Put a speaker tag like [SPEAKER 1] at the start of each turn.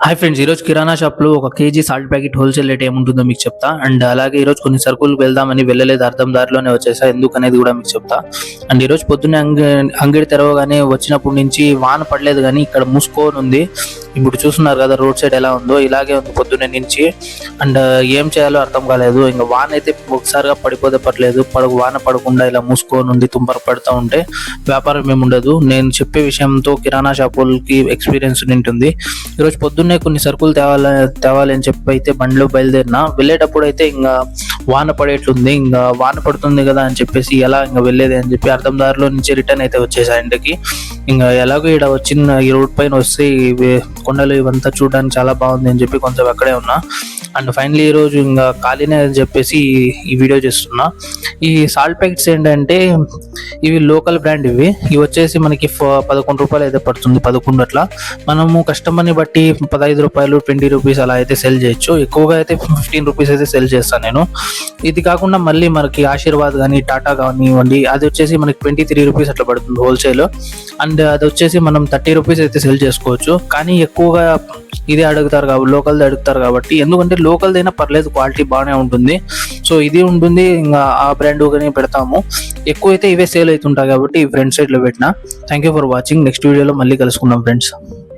[SPEAKER 1] Hi friends ఈరోజు కిరాణా షాప్లో ఒక KG salt packet wholesale rate ఏముంటుందో మీకు చెప్తా. అండ్ అలాగే ఈరోజు కొన్ని సరుకులు వెళ్దామని వెళ్ళలేదు అర్థం దారిలోనే వచ్చేసా ఎందుకు అనేది కూడా మీకు చెప్తా. అండ్ ఈరోజు పొద్దున్నే అంగ అంగడి తెరవగానే వచ్చినప్పటి నుంచి వాన పడలేదు కానీ ఇక్కడ మూసుకొని ఉంది. ఇప్పుడు చూస్తున్నారు కదా రోడ్ సైడ్ ఎలా ఉందో ఇలాగే ఉంది పొద్దున్నే నుంచి. అండ్ uh, ఏం చేయాలో అర్థం కాలేదు. ఇంకా వాన అయితే ఒకసారిగా పడిపోతే పడలేదు పడకు వాన పడకుండా ఇలా మూసుకొని ఉంది తుంపర పడుతూ ఉంటే వ్యాపారం ఏమి ఉండదు నేను చెప్పే విషయంతో కిరాణా షాపులకి ఎక్స్పీరియన్స్ ఉంటుంది ఈరోజు పొద్దున్న కొన్ని సరుకులు తేవాలి తేవాలి అని చెప్పి అయితే బండిలో బయలుదేరిన. వెళ్ళేటప్పుడు అయితే ఇంకా వాన పడేట్లుంది ఇంకా వాన పడుతుంది కదా అని చెప్పేసి ఎలా ఇంకా వెళ్ళేది అని చెప్పి అర్థం దారిలో నుంచి రిటర్న్ అయితే వచ్చేసాయి ఇంటికి. ఇంకా ఎలాగో ఇక్కడ వచ్చిన ఈ రోడ్ పైన వస్తే కొండలు ఇవంతా చూడడానికి చాలా బాగుంది అని చెప్పి కొంచెం అక్కడే ఉన్నా. అండ్ ఫైనలీ ఈ రోజు ఇంకా ఖాళీనే అని చెప్పేసి ఈ- వీడియో చేస్తున్నా. ఈ సాల్ట్ ప్యాకెట్స్ ఏంటంటే ఇవి లోకల్ బ్రాండ్ ఇవి. ఇవి వచ్చేసి మనకి పదకొండు రూపాయలు అయితే పడుతుంది పదకొండు అట్లా. మనము కస్టమర్ని బట్టి పదహైదు రూపాయలు ట్వంటీ రూపీస్ అలా అయితే సెల్ చేయొచ్చు. ఎక్కువగా అయితే ఫిఫ్టీన్ రూపీస్ అయితే సెల్ చేస్తాను నేను. ఇది కాకుండా మళ్ళీ మనకి ఆశీర్వాద్ కానీ టాటా కానివ్వండి అది వచ్చేసి మనకి ట్వంటీ త్రీ రూపీస్ అట్లా పడుతుంది హోల్సేల్ అండ్ అది వచ్చేసి మనం థర్టీ రూపీస్ అయితే సెల్ చేసుకోవచ్చు. కానీ ఎక్కువగా ఇదే అడుగుతారు కాబట్టి లోకల్ది అడుగుతారు కాబట్టి ఎందుకంటే లోకల్ది అయినా పర్లేదు క్వాలిటీ బాగానే ఉంటుంది. సో ఇది ఉంటుంది ఇంకా ఆ బ్రాండ్ కానీ పెడతాము. ఎక్కువ అయితే ఇవే సేల్ అవుతుంటాయి కాబట్టి ఈ ఫ్రంట్ సైడ్లో పెట్టిన. Thank you for watching next వీడియోలో మళ్ళీ కలుసుకుందాం ఫ్రెండ్స్